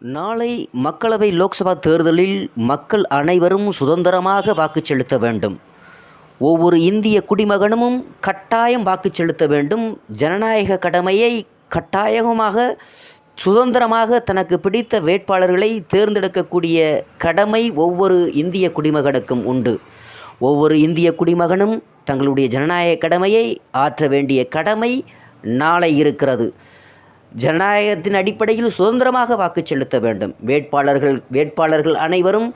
நாளை மக்களவை லோக்சபா தேர்தலில் மக்கள் அனைவரும் சுதந்திரமாக வாக்கு செலுத்த வேண்டும். ஒவ்வொரு இந்திய குடிமகனும் கட்டாயம் வாக்கு செலுத்த வேண்டும். ஜனநாயக கடமையை கட்டாயமாக சுதந்திரமாக தனக்கு பிடித்த வேட்பாளர்களை தேர்ந்தெடுக்கக்கூடிய கடமை ஒவ்வொரு இந்திய குடிமகனுக்கும் உண்டு. ஒவ்வொரு இந்திய குடிமகனும் தங்களுடைய ஜனநாயக கடமையை ஆற்ற வேண்டிய கடமை நாளை இருக்கிறது. ஜனநாயகத்தின் அடிப்படையில் சுதந்திரமாக வாக்கு செலுத்த வேண்டும். வேட்பாளர்கள் வேட்பாளர்கள் அனைவரும்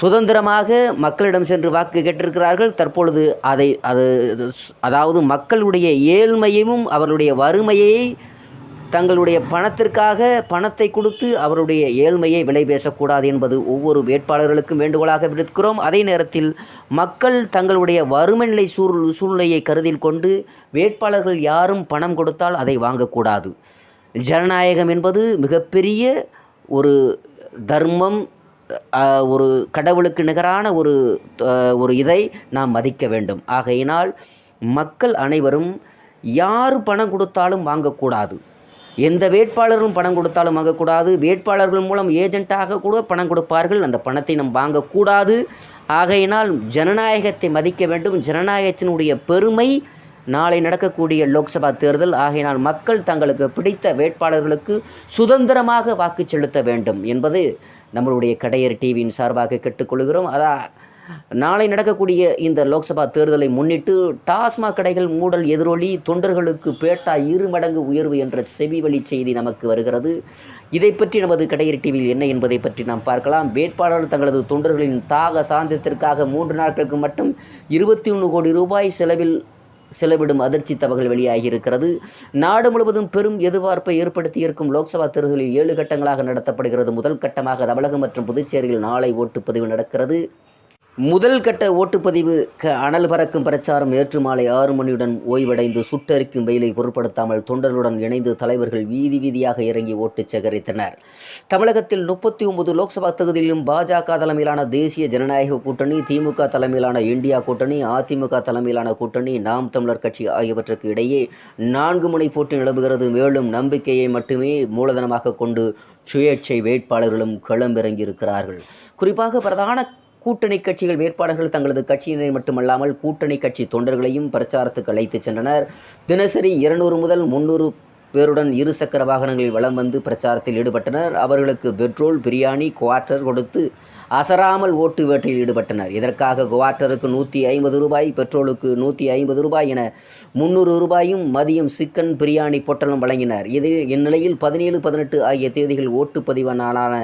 சுதந்திரமாக மக்களிடம் சென்று வாக்கு கேட்டிருக்கிறார்கள். தற்பொழுது அதை அது அதாவது மக்களுடைய ஏழ்மையையும் அவர்களுடைய வறுமையை தங்களுடைய பணத்திற்காக பணத்தை கொடுத்து அவருடைய ஏழ்மையை விலை பேசக்கூடாது என்பது ஒவ்வொரு வேட்பாளர்களுக்கும் வேண்டுகோளாக விடுக்கிறோம். அதே நேரத்தில் மக்கள் தங்களுடைய வறுமை நிலை சூழ் சூழ்நிலையை கருத்தில் கொண்டு வேட்பாளர்கள் யாரும் பணம் கொடுத்தால் அதை வாங்கக்கூடாது. ஜனநாயகம் என்பது மிகப்பெரிய ஒரு தர்மம் ஒரு கடவுளுக்கு நிகரான ஒரு ஒரு இதை நாம் மதிக்க வேண்டும். ஆகையினால் மக்கள் அனைவரும் யார் பணம் கொடுத்தாலும் வாங்கக்கூடாது. எந்த வேட்பாளரும் பணம் கொடுத்தாலும் வாங்கக்கூடாது. வேட்பாளர்கள் மூலம் ஏஜென்ட்டாக கூட பணம் கொடுப்பார்கள். அந்த பணத்தை நாம் வாங்கக்கூடாது. ஆகையினால் ஜனநாயகத்தை மதிக்க வேண்டும். ஜனநாயகத்தினுடைய பெருமை நாளை நடக்கக்கூடிய லோக்சபா தேர்தல். ஆகையினால் மக்கள் தங்களுக்கு பிடித்த வேட்பாளர்களுக்கு சுதந்திரமாக வாக்கு செலுத்த வேண்டும் என்பது நம்மளுடைய கடையர் டிவியின் சார்பாக கேட்டுக்கொள்கிறோம். அதான் நாளை நடக்கக்கூடிய இந்த லோக்சபா தேர்தலை முன்னிட்டு டாஸ்மாக் கடைகள் மூடல் எதிரொலி தொண்டர்களுக்கு பேட்டா இரு மடங்கு உயர்வு என்ற செவி வழி செய்தி நமக்கு வருகிறது. இதை பற்றி நமது கடையர் டிவியில் என்ன என்பதை பற்றி நாம் பார்க்கலாம். வேட்பாளர் தங்களது தொண்டர்களின் தாக சாந்தியத்திற்காக மூன்று நாட்களுக்கு மட்டும் இருபத்தி ஒன்று கோடி ரூபாய் செலவில் செலவிடும் அதிர்ச்சி தகவல் வெளியாகியிருக்கிறது. நாடு முழுவதும் பெரும் எதிர்பார்ப்பை ஏற்படுத்தியிருக்கும் லோக்சபா தேர்தலில் ஏழு கட்டங்களாக நடத்தப்படுகிறது. முதல் கட்டமாக தமிழகம் மற்றும் புதுச்சேரியில் நாளை ஓட்டுப்பதிவு நடக்கிறது. முதல் கட்ட ஓட்டுப்பதிவு க அனல் பறக்கும் பிரச்சாரம் நேற்று மாலை ஆறு மணியுடன் ஓய்வடைந்து சுட்டரிக்கும் வெயிலை பொருட்படுத்தாமல் தொண்டர்களுடன் இணைந்து தலைவர்கள் வீதி வீதியாக இறங்கி ஓட்டு சேகரித்தனர். தமிழகத்தில் முப்பத்தி ஒன்பது லோக்சபா தொகுதியிலும் பாஜக தலைமையிலான தேசிய ஜனநாயக கூட்டணி திமுக தலைமையிலான இந்தியா கூட்டணி அதிமுக தலைமையிலான கூட்டணி நாம் தமிழர் கட்சி ஆகியவற்றுக்கு இடையே நான்கு முனை போட்டி நிலவுகிறது. மேலும் நம்பிக்கையை மட்டுமே மூலதனமாக கொண்டு சுயேட்சை வேட்பாளர்களும் களமிறங்கியிருக்கிறார்கள். குறிப்பாக பிரதான கூட்டணி கட்சிகள் வேட்பாளர்கள் தங்களது கட்சியினரை மட்டுமல்லாமல் கூட்டணி கட்சி தொண்டர்களையும் பிரச்சாரத்துக்கு அழைத்துச் சென்றனர். தினசரி இருநூறு முதல் முன்னூறு பேருடன் இருசக்கர வாகனங்களில் வலம் வந்து பிரச்சாரத்தில் ஈடுபட்டனர். அவர்களுக்கு பெட்ரோல் பிரியாணி குவார்ட்டர் கொடுத்து அசராமல் ஓட்டு வேட்டையில் ஈடுபட்டனர். இதற்காக குவார்ட்டருக்கு நூற்றி ஐம்பது ரூபாய் பெட்ரோலுக்கு நூற்றி ஐம்பது ரூபாய் என முந்நூறு ரூபாயும் மதியம் சிக்கன் பிரியாணி பொட்டலும் வழங்கினர். இது இந்நிலையில் பதினேழு பதினெட்டு ஆகிய தேதிகள் ஓட்டுப்பதிவு நாளான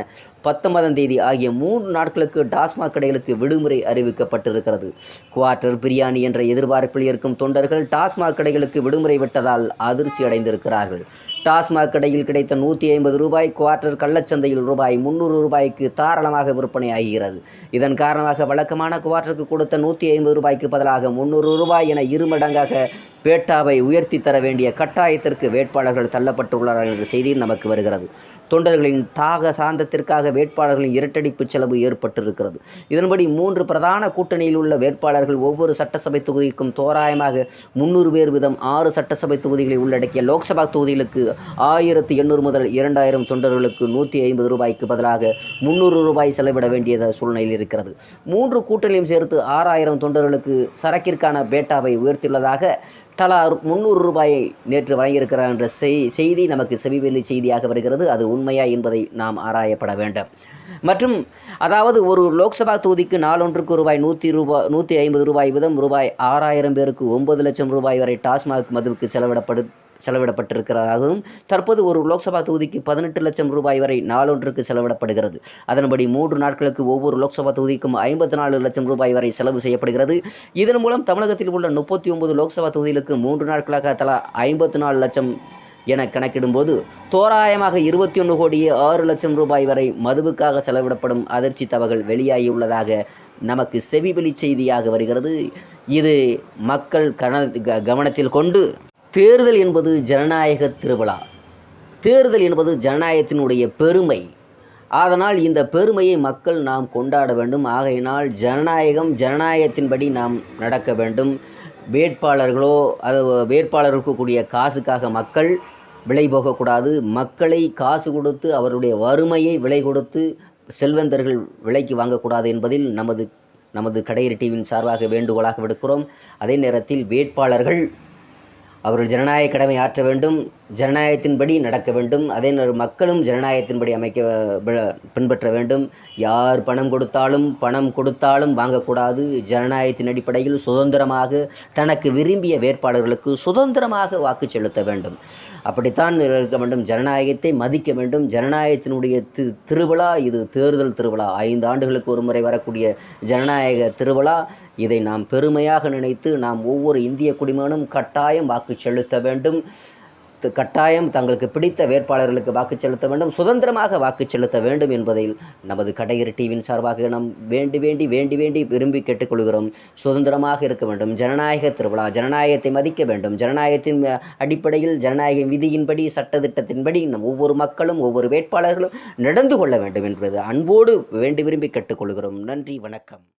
பத்தொன்பதாம் தேதி ஆகிய மூன்று நாட்களுக்கு டாஸ்மாக் கடைகளுக்கு விடுமுறை அறிவிக்கப்பட்டிருக்கிறது. குவார்ட்டர் பிரியாணி என்ற எதிர்பார்ப்பில் இருக்கும் தொண்டர்கள் டாஸ்மாக் கடைகளுக்கு விடுமுறை விட்டதால் அதிர்ச்சி அடைந்திருக்கிறார்கள் டாஸ்மாக் கடையில் கிடைத்த நூற்றி ஐம்பது ரூபாய் குவார்ட்டர் கள்ளச்சந்தையில் ரூபாய் முந்நூறு ரூபாய்க்கு தாராளமாக விற்பனை ஆகிறது. இதன் காரணமாக வழக்கமான குவார்ட்டருக்கு கொடுத்த நூற்றி ஐம்பது ரூபாய்க்கு பதிலாக முந்நூறு ரூபாய் என இருமடங்காக பேட்டாவை உயர்த்தி தர வேண்டிய கட்டாயத்திற்கு வேட்பாளர்கள் தள்ளப்பட்டுள்ளார்கள் என்ற செய்தி நமக்கு வருகிறது. தொண்டர்களின் தாக சாந்தத்திற்காக வேட்பாளர்களின் இரட்டடிப்பு செலவு ஏற்பட்டிருக்கிறது. இதன்படி மூன்று பிரதான கூட்டணியில் உள்ள வேட்பாளர்கள் ஒவ்வொரு சட்டசபை தொகுதிக்கும் தோராயமாக முன்னூறு பேர் வீதம் ஆறு சட்டசபை தொகுதிகளை உள்ளடக்கிய லோக்சபா தொகுதிகளுக்கு ஆயிரத்தி எண்ணூறு முதல் இரண்டாயிரம் தொண்டர்களுக்கு நூற்றி ஐம்பது ரூபாய்க்கு பதிலாக முந்நூறு ரூபாய் செலவிட வேண்டிய சூழ்நிலையில் இருக்கிறது. மூன்று கூட்டணியும் சேர்த்து ஆறாயிரம் தொண்டர்களுக்கு சரக்கிற்கான பேட்டாவை உயர்த்தியுள்ளதாக தலா முந்நூறு ரூபாயை நேற்று வழங்கியிருக்கிறார் என்ற செய்தி நமக்கு செவிவெளி செய்தியாக வருகிறது. அது உண்மையா என்பதை நாம் ஆராயப்பட வேண்டும். மற்றும் அதாவது ஒரு லோக்சபா தொகுதிக்கு நாளொன்றுக்கு ரூபாய் நூற்றி ரூபாய் நூற்றி ஐம்பது ரூபாய் வீதம் ரூபாய் ஆறாயிரம் பேருக்கு ஒன்பது லட்சம் ரூபாய் வரை டாஸ்மாக் மதுவுக்கு செலவிடப்படு செலவிடப்பட்டிருக்கிறதாகவும் தற்போது ஒரு லோக்சபா தொகுதிக்கு பதினெட்டு லட்சம் ரூபாய் வரை நாளொன்றுக்கு செலவிடப்படுகிறது. அதன்படி மூன்று நாட்களுக்கு ஒவ்வொரு லோக்சபா தொகுதிக்கும் ஐம்பத்தி நாலு லட்சம் ரூபாய் வரை செலவு செய்யப்படுகிறது. இதன் மூலம் தமிழகத்தில் உள்ள முப்பத்தி ஒன்பது லோக்சபா தொகுதிகளுக்கு மூன்று நாட்களாக தலா ஐம்பத்தி நாலு லட்சம் என கணக்கிடும்போது தோராயமாக இருபத்தி ஒன்று கோடியே ஆறு லட்சம் ரூபாய் வரை மதுவுக்காக செலவிடப்படும் அதிர்ச்சி தவகள் வெளியாகியுள்ளதாக நமக்கு செவிவெளி செய்தியாக வருகிறது. இது மக்கள் கன க- கவனத்தில் கொண்டு தேர்தல் என்பது ஜனநாயக திருவிழா. தேர்தல் என்பது ஜனநாயகத்தினுடைய பெருமை. அதனால் இந்த பெருமையை மக்கள் நாம் கொண்டாட வேண்டும். ஆகையினால் ஜனநாயகம் ஜனநாயகத்தின்படி நாம் நடக்க வேண்டும். வேட்பாளர்களோ அது வேட்பாளருக்கு கூடிய காசுக்காக மக்கள் விலை போகக்கூடாது. மக்களை காசு கொடுத்து அவருடைய வறுமையை விலை கொடுத்து செல்வந்தர்கள் விலைக்கு வாங்கக்கூடாது என்பதில் நமது நமது கடையரி டிவியின் சார்பாக வேண்டுகோளாக விடுக்கிறோம். அதே நேரத்தில் வேட்பாளர்கள் அவர்கள் ஜனநாயக கடமை ஆற்ற வேண்டும் ஜனநாயகத்தின்படி நடக்க வேண்டும். அதே நேரம் மக்களும் ஜனநாயகத்தின்படி அமைக்க பின்பற்ற வேண்டும். யார் பணம் கொடுத்தாலும் பணம் கொடுத்தாலும் வாங்கக்கூடாது. ஜனநாயகத்தின் அடிப்படையில் சுதந்திரமாக தனக்கு விரும்பிய வேட்பாளர்களுக்கு சுதந்திரமாக வாக்கு செலுத்த வேண்டும். அப்படித்தான் இருக்க வேண்டும். ஜனநாயகத்தை மதிக்க வேண்டும். ஜனநாயகத்தினுடைய தி திருவிழா இது தேர்தல் திருவிழா. ஐந்து ஆண்டுகளுக்கு ஒரு முறை வரக்கூடிய ஜனநாயக திருவிழா. இதை நாம் பெருமையாக நினைத்து நாம் ஒவ்வொரு இந்திய குடிமகனும் கட்டாயம் வாக்கு வாக்கு செலுத்த வேண்டும். கட்டாயம் தங்களுக்கு பிடித்த வேட்பாளர்களுக்கு வாக்கு செலுத்த வேண்டும். சுதந்திரமாக வாக்கு செலுத்த வேண்டும் என்பதில் நமது கடையர் டிவியின் சார்பாக நாம் வேண்டி வேண்டி வேண்டி வேண்டி விரும்பி கேட்டுக்கொள்கிறோம். சுதந்திரமாக இருக்க வேண்டும். ஜனநாயக திருவிழா ஜனநாயகத்தை மதிக்க வேண்டும். ஜனநாயகத்தின் அடிப்படையில் ஜனநாயக விதியின்படி சட்டத்திட்டத்தின்படி நம் ஒவ்வொரு மக்களும் ஒவ்வொரு வேட்பாளர்களும் நடந்து கொள்ள வேண்டும் என்பது அன்போடு வேண்டி விரும்பி கேட்டுக்கொள்கிறோம். நன்றி வணக்கம்.